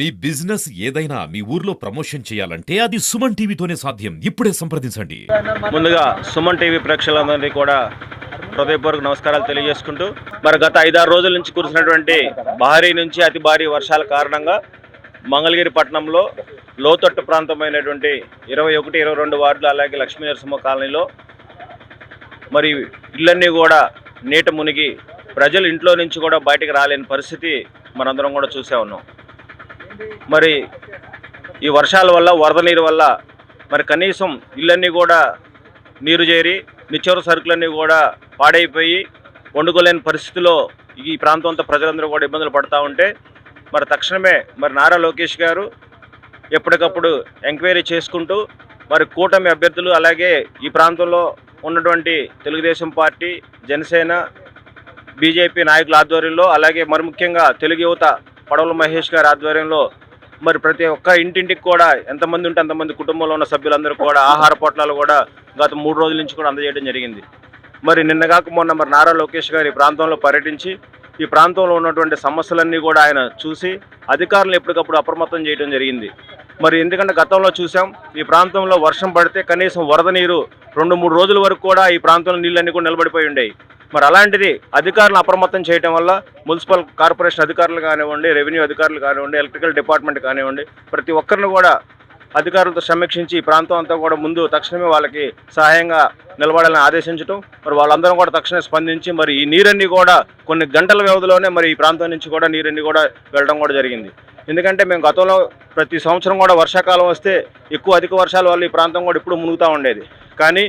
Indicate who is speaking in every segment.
Speaker 1: మీ business ఏదైనా మీ ఊర్లో promotion చేయాలంటే అది సుమన్ టీవీతోనే సాధ్యం. ఇప్పుడే సంప్రదించండి.
Speaker 2: ముందుగా సుమన్ టీవీ ప్రేక్షకులందరినీ కూడా హృదయపూర్వక నమస్కారాలు తెలియజేసుకుంటూ మరి గత ఐదారు రోజుల నుంచి కురిసినటువంటి భారీ నుంచి అతి భారీ వర్షాల కారణంగా మంగళగిరి పట్టణంలో లోతట్టు ప్రాంతమైనటువంటి ఇరవై ఒకటి ఇరవై రెండు వార్డులు అలాగే లక్ష్మీ నరసింహ కాలనీలో మరి ఇళ్ళన్నీ కూడా నీట మునిగి ప్రజలు ఇంట్లో నుంచి కూడా బయటికి రాలేని పరిస్థితి మనందరం కూడా చూసే ఉన్నాం. మరి ఈ వర్షాల వల్ల వరద నీరు వల్ల మరి కనీసం ఇళ్ళన్నీ కూడా నీరు చేరి నిత్యావసర సరుకులన్నీ కూడా పాడైపోయి వండుకోలేని పరిస్థితిలో ఈ ప్రాంతం అంతా ప్రజలందరూ కూడా ఇబ్బందులు పడతా ఉంటే మరి తక్షణమే మరి నారా లోకేష్ గారు ఎప్పటికప్పుడు ఎంక్వైరీ చేసుకుంటూ మరి కూటమి అభ్యర్థులు అలాగే ఈ ప్రాంతంలో ఉన్నటువంటి తెలుగుదేశం పార్టీ జనసేన బీజేపీ నాయకుల ఆధ్వర్యంలో అలాగే మరి ముఖ్యంగా తెలుగు యువత పడవల మహేష్ గారి ఆధ్వర్యంలో మరి ప్రతి ఒక్క ఇంటింటికి కూడా ఎంతమంది ఉంటే అంతమంది కుటుంబంలో ఉన్న సభ్యులందరూ కూడా ఆహార పొట్లాలు కూడా గత మూడు రోజుల నుంచి కూడా అందజేయడం జరిగింది. మరి నిన్నగాక మొన్న మరి నారా లోకేష్ గారు ఈ ప్రాంతంలో పర్యటించి ఈ ప్రాంతంలో ఉన్నటువంటి సమస్యలన్నీ కూడా ఆయన చూసి అధికారులను ఎప్పటికప్పుడు అప్రమత్తం చేయడం జరిగింది. మరి ఎందుకంటే గతంలో చూసాం ఈ ప్రాంతంలో వర్షం పడితే కనీసం వరద నీరు రెండు మూడు రోజుల వరకు కూడా ఈ ప్రాంతంలో నీళ్ళన్నీ కూడా నిలబడిపోయి ఉండేవి. మరి అలాంటిది అధికారులను అప్రమత్తం చేయడం వల్ల మున్సిపల్ కార్పొరేషన్ అధికారులు కానివ్వండి రెవెన్యూ అధికారులు కానివ్వండి ఎలక్ట్రికల్ డిపార్ట్మెంట్ కానివ్వండి ప్రతి ఒక్కరిని కూడా అధికారులతో సమీక్షించి ఈ ప్రాంతం అంతా కూడా ముందు తక్షణమే వాళ్ళకి సహాయంగా నిలబడాలని ఆదేశించడం మరి వాళ్ళందరం కూడా తక్షణమే స్పందించి మరి ఈ నీరన్నీ కూడా కొన్ని గంటల వ్యవధిలోనే మరి ఈ ప్రాంతం నుంచి కూడా నీరన్నీ కూడా వెళ్ళడం కూడా జరిగింది. ఎందుకంటే మేము గతంలో ప్రతి సంవత్సరం కూడా వర్షాకాలం వస్తే ఎక్కువ అధిక వర్షాల వల్ల ఈ ప్రాంతం కూడా ఇప్పుడు మునుగుతూ ఉండేది. కానీ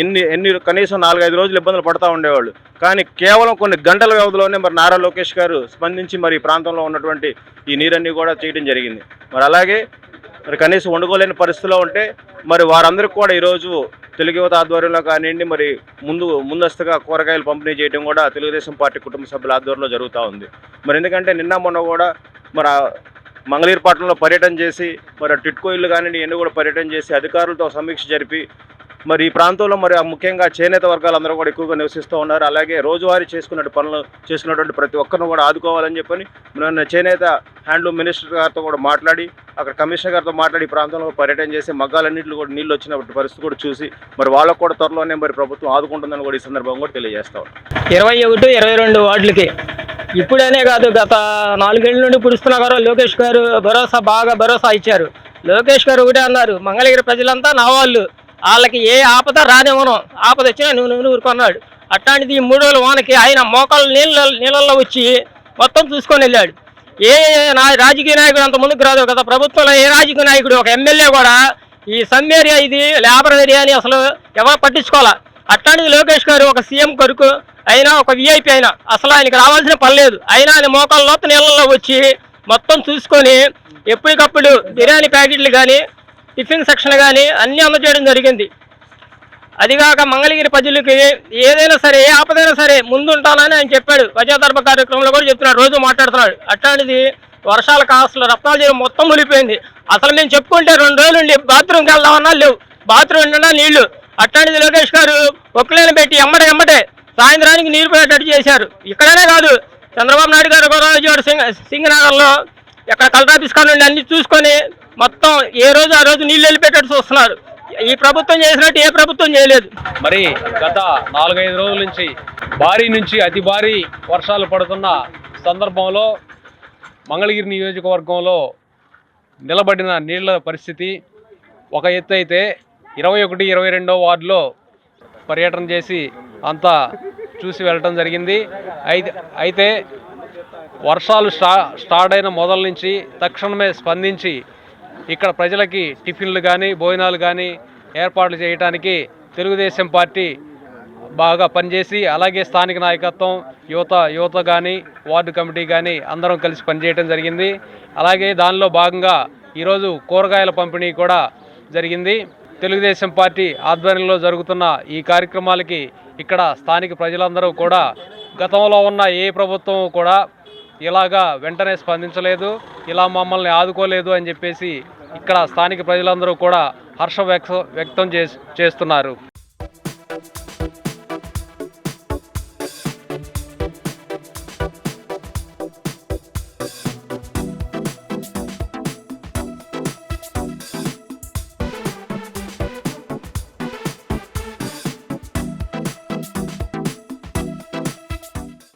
Speaker 2: ఎన్ని ఎన్ని కనీసం నాలుగైదు రోజులు ఇబ్బందులు పడతా ఉండేవాళ్ళు. కానీ కేవలం కొన్ని గంటల వ్యవధిలోనే మరి నారా లోకేష్ గారు స్పందించి మరి ఈ ప్రాంతంలో ఉన్నటువంటి ఈ నీరన్నీ కూడా చేయడం జరిగింది. మరి అలాగే మరి కనీసం వండుకోలేని పరిస్థితిలో ఉంటే మరి వారందరికీ కూడా ఈరోజు తెలుగు యువత ఆధ్వర్యంలో కానివ్వండి మరి ముందు ముందస్తుగా కూరగాయలు పంపిణీ చేయడం కూడా తెలుగుదేశం పార్టీ కుటుంబ సభ్యుల ఆధ్వర్యంలో జరుగుతూ ఉంది. మరి ఎందుకంటే నిన్న మొన్న కూడా మరి ఆ పట్టణంలో పర్యటన చేసి మరి టిట్కో ఇల్లు కానివ్వండి ఇవన్నీ కూడా పర్యటన చేసి అధికారులతో సమీక్ష జరిపి మరి ఈ ప్రాంతంలో మరి ముఖ్యంగా చేనేత వర్గాలందరూ కూడా ఎక్కువగా నివసిస్తూ ఉన్నారు. అలాగే రోజువారీ చేసుకున్న పనులు చేసుకున్నటువంటి ప్రతి ఒక్కరిని కూడా ఆదుకోవాలని చెప్పని మన చేనేత హ్యాండ్లూమ్ మినిస్టర్ గారితో కూడా మాట్లాడి అక్కడ కమిషనర్ గారితో మాట్లాడి ఈ ప్రాంతంలో పర్యటన చేసి మగ్గాలన్నింటిలో కూడా నీళ్ళు వచ్చినటువంటి పరిస్థితి కూడా చూసి మరి వాళ్ళకు కూడా త్వరలోనే మరి ప్రభుత్వం ఆదుకుంటుందని కూడా ఈ సందర్భంగా కూడా తెలియజేస్తా ఉన్నాం.
Speaker 3: ఇరవై ఒకటి ఇరవై రెండు వార్డులకి. ఇప్పుడనే కాదు గత నాలుగేళ్ళ నుండి పుడుస్తున్న గారు లోకేష్ గారు భరోసా బాగా భరోసా ఇచ్చారు. లోకేష్ గారు ఒకటే అన్నారు మంగళగిరి ప్రజలంతా నా వాళ్ళు. వాళ్ళకి ఏ ఆపద రానివ్వను. ఆపద వచ్చినా నువ్వు నువ్వు ఊరుకున్నాడు. అట్లాంటిది ఈ మూడు రోజుల వానకి ఆయన మోకాలు నీళ్ళ నీళ్ళల్లో వచ్చి మొత్తం చూసుకొని వెళ్ళాడు. ఏ నా రాజకీయ నాయకుడు అంత ముందుకు రాదు కదా. ప్రభుత్వంలో ఏ రాజకీయ నాయకుడు ఒక ఎమ్మెల్యే కూడా ఈ సమ్ ఏరియా ఇది లేబర్ ఏరియా అని అసలు ఎవరు పట్టించుకోవాలా? అట్లాంటిది లోకేష్ గారు ఒక సీఎం కొరకు అయినా ఒక విఐపి అయినా అసలు ఆయనకి రావాల్సిన పని లేదు. అయినా ఆయన మోకాళ్ళ లోత నీళ్ళల్లో వచ్చి మొత్తం చూసుకొని ఎప్పటికప్పుడు బిర్యానీ ప్యాకెట్లు కానీ టిఫిన్ సెక్షన్ కానీ అన్నీ అందజేయడం జరిగింది. అదిగాక మంగళగిరి ప్రజలకి ఏదైనా సరే ఏ ఆపదైనా సరే ముందుంటానని ఆయన చెప్పాడు. ప్రజాదర్భ కార్యక్రమంలో కూడా చెప్తున్నాడు. రోజు మాట్లాడుతున్నాడు. అట్లాంటిది వర్షాల కాసులు రత్నాలు చేయడం మొత్తం మునిపోయింది అసలు మేము చెప్పుకుంటే రెండు రోజులు ఉండి బాత్రూమ్కి వెళ్దామన్నా లేవు. బాత్రూమ్ ఉండడా నీళ్ళు? అట్లాంటిది లోకేష్ గారు ఒక్కలేని పెట్టి ఎమ్మటే ఎమ్మటే సాయంత్రానికి నీరు పోయేటట్టు చేశారు. ఇక్కడనే కాదు చంద్రబాబు నాయుడు గారు గౌరవ సింగ్ సింగనగర్లో ఎక్కడ కలెక్టర్ ఆఫీస్ కానుండి అన్ని చూసుకొని మొత్తం ఏ రోజు ఆ రోజు నీళ్ళు వెళ్ళిపెట్టట్టు చూస్తున్నారు. ఈ ప్రభుత్వం చేసినట్టు ఏ ప్రభుత్వం చేయలేదు.
Speaker 4: మరి గత నాలుగైదు రోజుల నుంచి భారీ నుంచి అతి భారీ వర్షాలు పడుతున్న సందర్భంలో మంగళగిరి నియోజకవర్గంలో నిలబడిన నీళ్ళ పరిస్థితి ఒక ఎత్తు అయితే ఇరవై ఒకటి ఇరవై రెండో వార్డులో పర్యటన చేసి అంతా చూసి వెళ్ళటం జరిగింది. అయితే అయితే వర్షాలు స్టా స్టార్ట్ అయిన మొదల నుంచి తక్షణమే స్పందించి ఇక్కడ ప్రజలకి టిఫిన్లు కానీ భోజనాలు కానీ ఏర్పాట్లు చేయడానికి తెలుగుదేశం పార్టీ బాగా పనిచేసి అలాగే స్థానిక నాయకత్వం యువత యువత కానీ వార్డు కమిటీ కానీ అందరం కలిసి పనిచేయడం జరిగింది. అలాగే దానిలో భాగంగా ఈరోజు కూరగాయల పంపిణీ కూడా జరిగింది. తెలుగుదేశం పార్టీ ఆధ్వర్యంలో జరుగుతున్న ఈ కార్యక్రమాలకి ఇక్కడ స్థానిక ప్రజలందరూ కూడా గతంలో ఉన్న ఏ ప్రభుత్వం కూడా ఇలాగా వెంటనే స్పందించలేదు ఇలా మమ్మల్ని ఆదుకోలేదు అని చెప్పేసి ఇక్కడ స్థానిక ప్రజలందరూ కూడా హర్ష వ్యక్తం చేస్తున్నారు.